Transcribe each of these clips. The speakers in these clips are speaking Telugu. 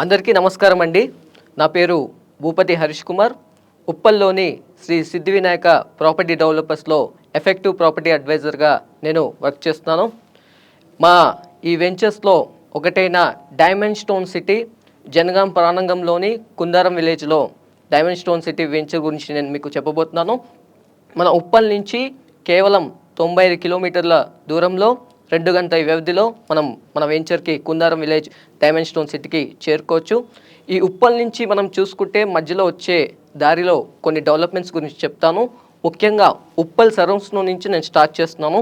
అందరికీ నమస్కారం అండి. నా పేరు భూపతి హరీష్ కుమార్. ఉప్పల్లోని శ్రీ సిద్ధి వినాయక ప్రాపర్టీ డెవలపర్స్లో ఎఫెక్టివ్ ప్రాపర్టీ అడ్వైజర్గా నేను వర్క్ చేస్తున్నాను. మా ఈ వెంచర్స్లో ఒకటైన డైమండ్ స్టోన్ సిటీ జనగాం ప్రాణంగంలోని కుందారం విలేజ్లో డైమండ్ స్టోన్ సిటీ వెంచర్ గురించి నేను మీకు చెప్పబోతున్నాను. మన ఉప్పల్ నుంచి కేవలం తొంభై ఐదు కిలోమీటర్ల దూరంలో రెండు గంటల వ్యవధిలో మనం మన వెంచర్కి కుందారం విలేజ్ డైమండ్ స్టోన్ సిటీకి చేరుకోవచ్చు. ఈ ఉప్పల్ నుంచి మనం చూసుకుంటే మధ్యలో వచ్చే దారిలో కొన్ని డెవలప్మెంట్స్ గురించి చెప్తాను. ముఖ్యంగా ఉప్పల్ సరౌండ్స్లో నుంచి నేను స్టార్ట్ చేస్తున్నాను.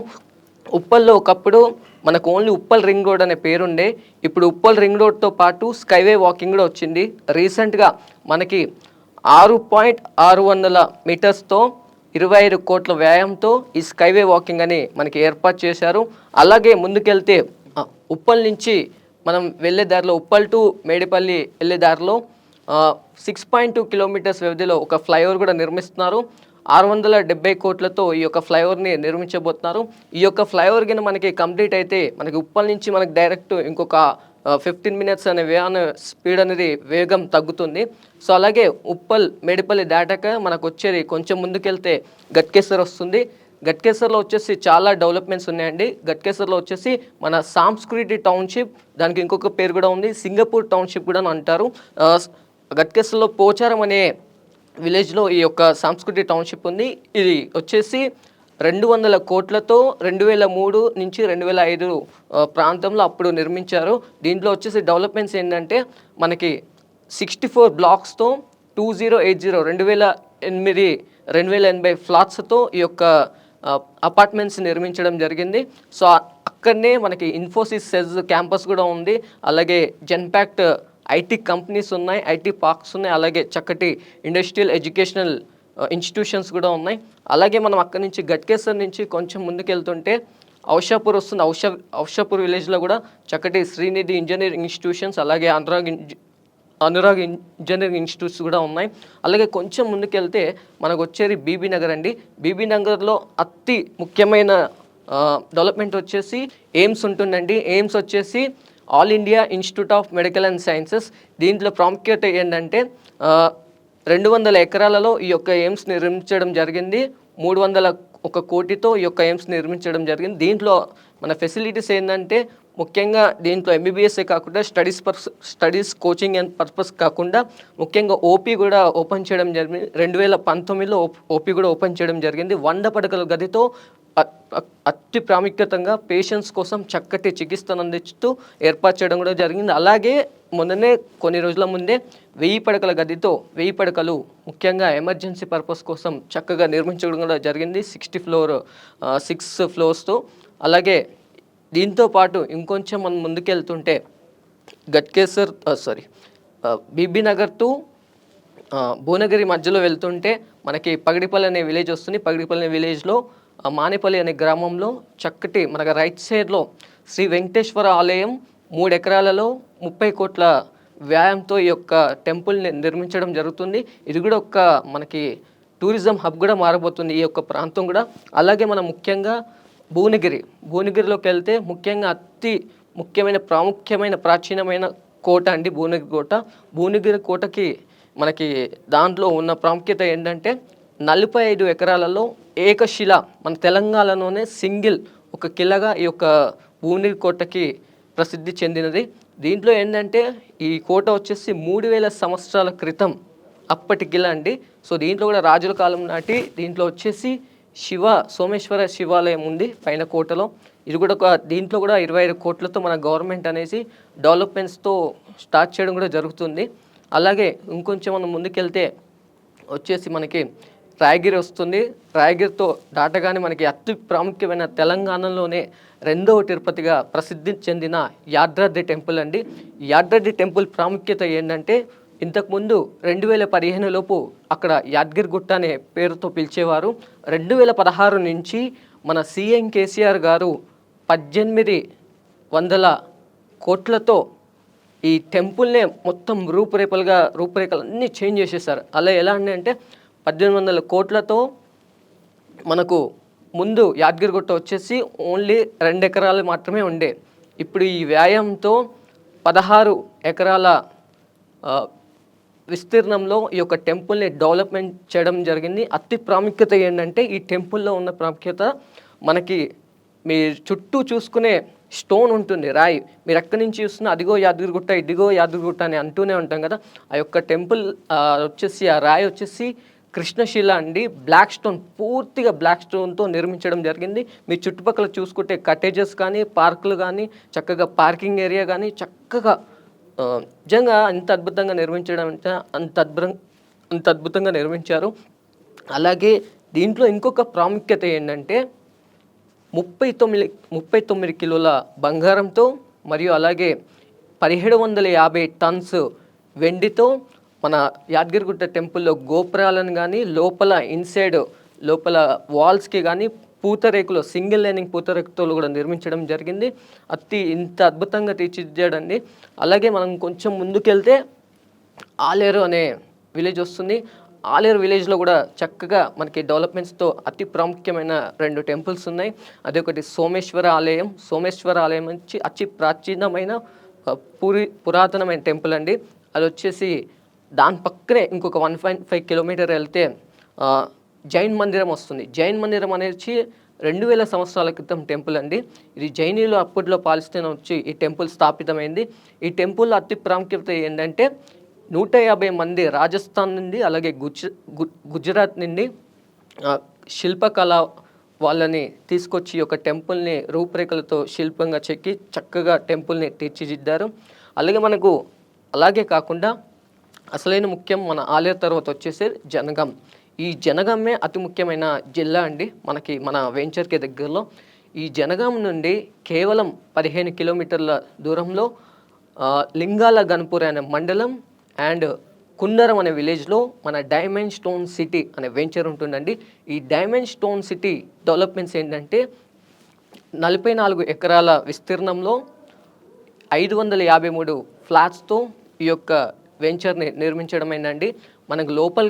ఉప్పల్లో ఒకప్పుడు మనకు ఓన్లీ ఉప్పల్ రింగ్ రోడ్ అనే పేరుండే. ఇప్పుడు ఉప్పల్ రింగ్ రోడ్తో పాటు స్కైవే వాకింగ్ కూడా వచ్చింది. రీసెంట్గా మనకి ఆరు పాయింట్ ఆరు వందల మీటర్స్తో ఇరవై ఐదు కోట్ల వ్యాయంతో ఈ స్కైవే వాకింగ్ అని మనకి ఏర్పాటు చేశారు. అలాగే ముందుకెళ్తే ఉప్పల్ నుంచి మనం వెళ్ళే దారిలో ఉప్పల్ టు మేడిపల్లి వెళ్ళే దారిలో సిక్స్ పాయింట్ టూ కిలోమీటర్స్ వ్యవధిలో ఒక ఫ్లైఓవర్ కూడా నిర్మిస్తున్నారు. ఆరు వందల డెబ్బై కోట్లతో ఈ యొక్క ఫ్లైఓవర్ని నిర్మించబోతున్నారు. ఈ యొక్క ఫ్లైఓవర్ కింద మనకి కంప్లీట్ అయితే మనకి ఉప్పల్ నుంచి మనకి డైరెక్ట్ ఇంకొక ఫిఫ్టీన్ మినిట్స్ అనే వ్యాన్ స్పీడ్ అనేది వేగం తగ్గుతుంది. సో అలాగే ఉప్పల్ మేడిపల్లి దాటాక మనకు వచ్చేది కొంచెం ముందుకెళ్తే గట్కేసర్ వస్తుంది. గట్కేసర్లో వచ్చేసి చాలా డెవలప్మెంట్స్ ఉన్నాయండి. గట్కేసర్లో వచ్చేసి మన సాంస్కృతి టౌన్షిప్ దానికి ఇంకొక పేరు కూడా ఉంది సింగపూర్ టౌన్షిప్ కూడా అంటారు. గట్కేసర్లో పోచారం అనే విలేజ్లో ఈ యొక్క సాంస్కృతిక టౌన్షిప్ ఉంది. ఇది వచ్చేసి రెండు వందల కోట్లతో రెండు వేల మూడు నుంచి రెండు వేల ఐదు ప్రాంతంలో అప్పుడు నిర్మించారు. దీంట్లో వచ్చేసి డెవలప్మెంట్స్ ఏంటంటే మనకి సిక్స్టీ ఫోర్ బ్లాక్స్తో టూ జీరో ఎయిట్ జీరో రెండు వేల ఎనిమిది రెండు వేల ఎనభై ఫ్లాట్స్తో ఈ యొక్క అపార్ట్మెంట్స్ నిర్మించడం జరిగింది. సో అక్కడనే మనకి ఇన్ఫోసిస్ సెజ్ క్యాంపస్ కూడా ఉంది. అలాగే జెన్పాక్ట్ ఐటీ కంపెనీస్ ఉన్నాయి ఐటీ పార్క్స్ ఉన్నాయి అలాగే చక్కటి ఇండస్ట్రియల్ ఎడ్యుకేషనల్ ఇన్స్టిట్యూషన్స్ కూడా ఉన్నాయి. అలాగే మనం అక్కడి నుంచి గట్కేసర్ నుంచి కొంచెం ముందుకెళ్తుంటే ఔషాపూర్ వస్తుంది. ఔషా ఔషాపూర్ విలేజ్లో కూడా చక్కటి శ్రీనిధి ఇంజనీరింగ్ ఇన్స్టిట్యూషన్స్ అలాగే అనురాగ్ అనురాగ్ ఇంజనీరింగ్ ఇన్స్టిట్యూట్స్ కూడా ఉన్నాయి. అలాగే కొంచెం ముందుకెళ్తే మనకు వచ్చేది బీబీ నగర్ అండి. బీబీ నగర్లో అతి ముఖ్యమైన డెవలప్మెంట్ వచ్చేసి ఎయిమ్స్ ఉంటుందండి. ఎయిమ్స్ వచ్చేసి All India Institute of Medical and Sciences దీంట్లో ప్రాముఖ్యత ఏంటంటే రెండు వందల ఎకరాలలో ఈ యొక్క ఎయిమ్స్ నిర్మించడం జరిగింది. మూడు వందల ఒక కోటితో ఈ యొక్క ఎయిమ్స్ నిర్మించడం జరిగింది. దీంట్లో మన ఫెసిలిటీస్ ఏంటంటే ముఖ్యంగా దీంట్లో ఎంబీబీఎస్ఏ కాకుండా స్టడీస్ పర్స్ స్టడీస్ కోచింగ్ అండ్ పర్పస్ కాకుండా ముఖ్యంగా ఓపీ కూడా ఓపెన్ చేయడం జరిగింది. రెండు వేల పంతొమ్మిదిలో ఓపీ కూడా ఓపెన్ చేయడం జరిగింది. వంద పడకల గదితో అతి ప్రాముఖ్యతంగా పేషెంట్స్ కోసం చక్కటి చికిత్సను అందిస్తూ ఏర్పాటు చేయడం కూడా జరిగింది. అలాగే మొన్ననే కొన్ని రోజుల ముందే వెయ్యి పడకల గదితో వెయ్యి పడకలు ముఖ్యంగా ఎమర్జెన్సీ పర్పస్ కోసం చక్కగా నిర్మించడం కూడా జరిగింది. సిక్స్టీ ఫ్లోర్ సిక్స్ ఫ్లోర్స్తో అలాగే దీంతో పాటు ఇంకొంచెం మనం ముందుకెళ్తుంటే గట్కేసర్ సారీ బీబీనగర్ టు భువనగిరి మధ్యలో వెళ్తుంటే మనకి పగిడిపల్లి అనే విలేజ్ వస్తుంది. పగడిపల్లి అనే విలేజ్లో మానేపల్లి అనే గ్రామంలో చక్కటి మనకి రైట్ సైడ్లో శ్రీ వెంకటేశ్వర ఆలయం మూడు ఎకరాలలో ముప్పై కోట్ల వ్యాయంతో ఈ యొక్క టెంపుల్ని నిర్మించడం జరుగుతుంది. ఇది కూడా ఒక మనకి టూరిజం హబ్ కూడా మారబోతుంది ఈ యొక్క ప్రాంతం కూడా. అలాగే మనం ముఖ్యంగా భువనగిరి భువనగిరిలోకి వెళ్తే ముఖ్యంగా అతి ముఖ్యమైన ప్రాముఖ్యమైన ప్రాచీనమైన కోట అండి భువనగిరి కోట. భువనగిరి కోటకి మనకి దాంట్లో ఉన్న ప్రాముఖ్యత ఏంటంటే నలభై ఐదు ఎకరాలలో ఏకశిల మన తెలంగాణలోనే సింగిల్ ఒక కిలగా ఈ యొక్క భువనగిరి కోటకి ప్రసిద్ధి చెందినది. దీంట్లో ఏంటంటే ఈ కోట వచ్చేసి మూడు వేల సంవత్సరాల క్రితం అప్పటికిలా అండి సో దీంట్లో కూడా రాజుల కాలం నాటి దీంట్లో వచ్చేసి శివ సోమేశ్వర శివాలయం ఉంది పైన కోటలో. ఇది కూడా ఒక దీంట్లో కూడా ఇరవై ఐదు కోట్లతో మన గవర్నమెంట్ అనేసి డెవలప్మెంట్స్తో స్టార్ట్ చేయడం కూడా జరుగుతుంది. అలాగే ఇంకొంచెం మనం ముందుకెళ్తే వచ్చేసి మనకి రాయగిరి వస్తుంది. రాయగిరితో దాటగానే మనకి అతి ప్రాముఖ్యమైన తెలంగాణలోనే రెండవ తిరుపతిగా ప్రసిద్ధి చెందిన యాదాద్రి టెంపుల్ అండి. యాదాద్రి టెంపుల్ ప్రాముఖ్యత ఏంటంటే ఇంతకుముందు రెండు వేల పదిహేను లోపు అక్కడ యాదగిరిగుట్ట అనే పేరుతో పిలిచేవారు. రెండు వేల పదహారు నుంచి మన సీఎం కేసీఆర్ గారు పద్దెనిమిది వందల కోట్లతో ఈ టెంపుల్నే మొత్తం రూపురేఖలుగా రూపురేఖలు అన్నీ చేంజ్ చేసేసారు. అలా ఎలా అంటే పద్దెనిమిది వందల కోట్లతో మనకు ముందు యాదగిరిగుట్ట వచ్చేసి ఓన్లీ రెండు ఎకరాలు మాత్రమే ఉండే. ఇప్పుడు ఈ వ్యాయామంతో పదహారు ఎకరాల విస్తీర్ణంలో ఈ యొక్క టెంపుల్ని డెవలప్మెంట్ చేయడం జరిగింది. అతి ప్రాముఖ్యత ఏంటంటే ఈ టెంపుల్లో ఉన్న ప్రాముఖ్యత మనకి మీ చుట్టూ చూసుకునే స్టోన్ ఉంటుంది రాయి. మీరు ఎక్కడి నుంచి చూస్తున్నా అదిగో యాదగిరిగుట్ట ఇదిగో యాదగిరిగుట్ట అని అంటూనే ఉంటాం కదా. ఆ యొక్క టెంపుల్ వచ్చేసి ఆ రాయి వచ్చేసి కృష్ణశిల అండి. బ్లాక్ స్టోన్ పూర్తిగా బ్లాక్ స్టోన్తో నిర్మించడం జరిగింది. మీ చుట్టుపక్కల చూసుకుంటే కటేజెస్ కానీ పార్కులు కానీ చక్కగా పార్కింగ్ ఏరియా కానీ చక్కగా నిజంగా అంత అద్భుతంగా నిర్మించడం అంటే అంత అద్భుతం అంత అద్భుతంగా నిర్మించారు. అలాగే దీంట్లో ఇంకొక ప్రాముఖ్యత ఏంటంటే ముప్పై తొమ్మిది ముప్పై తొమ్మిది కిలోల బంగారంతో మరియు అలాగే పదిహేడు వందల యాభై టన్స్ వెండితో మన యాదగిరిగుట్ట టెంపుల్లో గోపురాలను కానీ లోపల ఇన్సైడ్ లోపల వాల్స్కి కానీ పూతరేకులు సింగిల్ లైనింగ్ పూతరేకుతో కూడా నిర్మించడం జరిగింది. అతి ఇంత అద్భుతంగా తీర్చిదిద్దాడండి. అలాగే మనం కొంచెం ముందుకెళ్తే ఆలేరు అనే విలేజ్ వస్తుంది. ఆలేరు విలేజ్లో కూడా చక్కగా మనకి డెవలప్మెంట్స్తో అతి ప్రాముఖ్యమైన రెండు టెంపుల్స్ ఉన్నాయి. అదొకటి సోమేశ్వర ఆలయం. సోమేశ్వర ఆలయం నుంచి అతి ప్రాచీనమైన పురి పురాతనమైన టెంపుల్ అండి. అది వచ్చేసి దాని పక్కనే ఇంకొక వన్ పాయింట్ ఫైవ్ కిలోమీటర్ వెళ్తే జైన్ మందిరం వస్తుంది. జైన్ మందిరం అనేది రెండు వేల సంవత్సరాల క్రితం టెంపుల్ అండి. ఇది జైనీలు అప్పట్లో పాలిస్తేనే వచ్చి ఈ టెంపుల్ స్థాపితమైంది. ఈ టెంపుల్ అతి ప్రాముఖ్యత ఏంటంటే నూట యాభై మంది రాజస్థాన్ నుండి అలాగే గుజ గుజరాత్ నుండి శిల్పకళ వాళ్ళని తీసుకొచ్చి ఒక టెంపుల్ని రూపురేఖలతో శిల్పంగా చెక్కి చక్కగా టెంపుల్ని తీర్చిదిద్దారు. అలాగే మనకు అలాగే కాకుండా అసలైన ముఖ్యం మన ఆలయ తర్వాత వచ్చేసి జనగం. ఈ జనగమే అతి ముఖ్యమైన జిల్లా అండి. మనకి మన వెంచర్కి దగ్గరలో. ఈ జనగాం నుండి కేవలం పదిహేను కిలోమీటర్ల దూరంలో లింగాల గన్పూర్ అనే మండలం అండ్ కుందరం అనే విలేజ్లో మన డైమండ్ స్టోన్ సిటీ అనే వెంచర్ ఉంటుందండి. ఈ డైమండ్ స్టోన్ సిటీ డెవలప్మెంట్స్ ఏంటంటే నలభై నాలుగు ఎకరాల విస్తీర్ణంలో ఐదు వందల యాభై మూడు ఫ్లాట్స్తో ఈ యొక్క వెంచర్ని ఏంటండి మనకు లోపల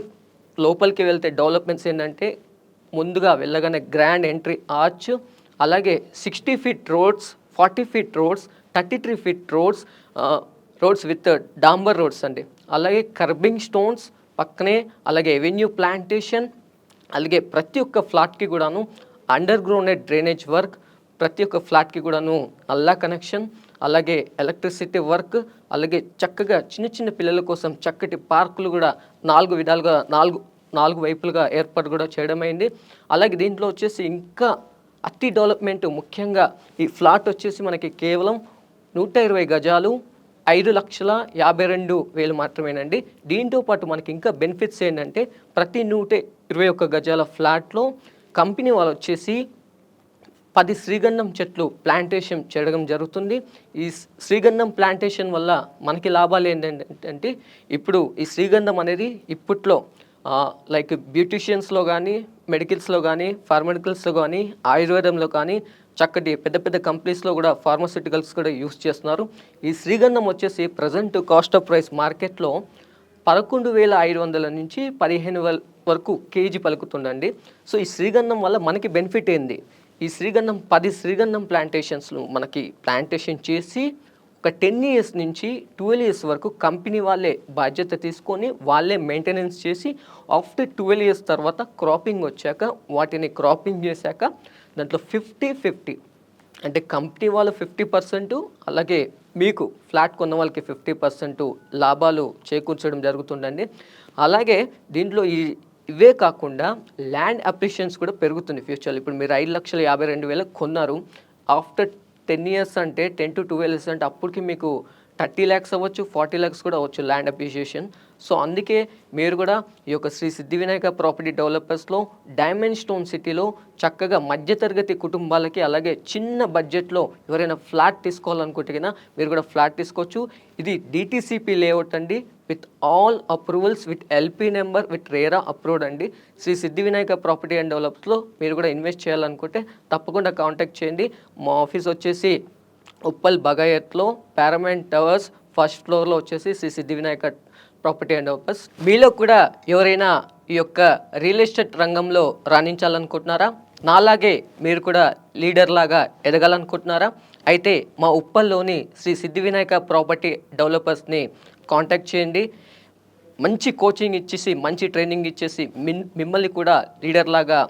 లోపలికి వెళ్తే డెవలప్మెంట్స్ ఏంటంటే ముందుగా వెళ్ళగానే గ్రాండ్ ఎంట్రీ ఆర్చ్ అలాగే sixty feet roads forty feet roads thirty three feet roads roads with డాంబర్ roads అండి. అలాగే కర్బింగ్ స్టోన్స్ పక్కనే అలాగే ఎవెన్యూ ప్లాంటేషన్ అలాగే ప్రతి ఒక్క ఫ్లాట్కి కూడాను అండర్ గ్రౌండెడ్ డ్రైనేజ్ వర్క్ ప్రతి ఒక్క ఫ్లాట్కి కూడాను అల్లా కనెక్షన్ అలాగే ఎలక్ట్రిసిటీ వర్క్ అలాగే చక్కగా చిన్న చిన్న పిల్లల కోసం చక్కటి పార్కులు కూడా నాలుగు విధాలుగా నాలుగు నాలుగు వైపులుగా ఏర్పాటు కూడా చేయడమైంది అలాగే దీంట్లో వచ్చేసి ఇంకా అతి డెవలప్మెంట్ ముఖ్యంగా ఈ ఫ్లాట్ వచ్చేసి మనకి కేవలం నూట ఇరవై గజాలు ఐదు లక్షల యాభై రెండు వేలు మాత్రమేనండి. దీంతో పాటు మనకి ఇంకా బెనిఫిట్స్ ఏంటంటే ప్రతి నూట ఇరవై ఒక్క గజాల ఫ్లాట్లో కంపెనీ వాళ్ళు వచ్చేసి పది శ్రీగంధం చెట్లు ప్లాంటేషన్ చేయడం జరుగుతుంది. ఈ శ్రీగంధం ప్లాంటేషన్ వల్ల మనకి లాభాలు ఏంటంటే ఇప్పుడు ఈ శ్రీగంధం అనేది ఇప్పట్లో లైక్ బ్యూటిషియన్స్లో కానీ మెడికల్స్లో కానీ ఫార్మెటికల్స్లో కానీ ఆయుర్వేదంలో కానీ చక్కటి పెద్ద పెద్ద కంపెనీస్లో కూడా ఫార్మాస్యూటికల్స్ కూడా యూస్ చేస్తున్నారు. ఈ శ్రీగంధం వచ్చేసి ప్రజెంట్ కాస్ట్ ఆఫ్ ప్రైస్ మార్కెట్లో పదకొండు వేల ఐదు వందల నుంచి పదిహేను వేల వరకు కేజీ పలుకుతుందండి. సో ఈ శ్రీగంధం వల్ల మనకి బెనిఫిట్ ఏంది? ఈ శ్రీగంధం పది శ్రీగంధం ప్లాంటేషన్స్ను మనకి ప్లాంటేషన్ చేసి ఒక టెన్ ఇయర్స్ నుంచి ట్వెల్వ్ ఇయర్స్ వరకు కంపెనీ వాళ్ళే బాధ్యత తీసుకొని వాళ్ళే మెయింటెనెన్స్ చేసి ఆఫ్టర్ ట్వెల్వ్ ఇయర్స్ తర్వాత క్రాపింగ్ వచ్చాక వాటిని క్రాపింగ్ చేశాక దాంట్లో ఫిఫ్టీ ఫిఫ్టీ అంటే కంపెనీ వాళ్ళు ఫిఫ్టీ పర్సెంట్ అలాగే మీకు ఫ్లాట్ కొన్న వాళ్ళకి ఫిఫ్టీ పర్సెంట్ లాభాలు చేకూర్చడం జరుగుతుందండి. అలాగే దీంట్లో ఈ ఇవే కాకుండా ల్యాండ్ అప్రిషియన్స్ కూడా పెరుగుతుంది ఫ్యూచర్లో. ఇప్పుడు మీరు ఐదు లక్షల యాభై రెండు వేలకు కొన్నారు. ఆఫ్టర్ టెన్ ఇయర్స్ అంటే టెన్ టు ట్వెల్వ్ ఇయర్స్ అంటే అప్పటికి మీకు థర్టీ ల్యాక్స్ అవ్వచ్చు ఫార్టీ ల్యాక్స్ కూడా అవ్వచ్చు ల్యాండ్ అప్రిషియేషన్ సో అందుకే మీరు కూడా ఈ యొక్క శ్రీ సిద్ధి వినాయక ప్రాపర్టీ డెవలపర్స్లో డైమండ్ స్టోన్ సిటీలో చక్కగా మధ్యతరగతి కుటుంబాలకి అలాగే చిన్న బడ్జెట్లో ఎవరైనా ఫ్లాట్ తీసుకోవాలనుకుంటే కన్నా మీరు కూడా ఫ్లాట్ తీసుకోవచ్చు. ఇది డిటీసీపీ లేఅవుట్ అండి. With all approvals with LP number with RERA approved అండి. శ్రీ సిద్ధి వినాయక ప్రాపర్టీ అండ్ డెవలప్స్లో మీరు కూడా ఇన్వెస్ట్ చేయాలనుకుంటే తప్పకుండా కాంటాక్ట్ చేయండి. మా ఆఫీస్ వచ్చేసి ఉప్పల్ బగాయత్లో పారమైంట్ టవర్స్ ఫస్ట్ ఫ్లోర్లో వచ్చేసి Shri Siddhi Vinayaka property and hoppers మీలో కూడా ఎవరైనా ఈ యొక్క రియల్ ఎస్టేట్ రంగంలో రాణించాలనుకుంటున్నారా? నాలాగే మీరు కూడా లీడర్ లాగా ఎదగాలనుకుంటున్నారా? అయితే మా ఉప్పల్లోని శ్రీ సిద్ధి వినాయక ప్రాపర్టీ డెవలపర్స్ని కాంటాక్ట్ చేయండి. మంచి కోచింగ్ ఇచ్చేసి మంచి ట్రైనింగ్ ఇచ్చేసి మిమ్మల్ని కూడా లీడర్ లాగా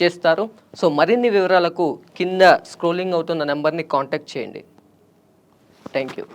చేస్తారు. సో మరిన్ని వివరాలకు కింద స్క్రోలింగ్ అవుతున్న నెంబర్ని కాంటాక్ట్ చేయండి. Thank you.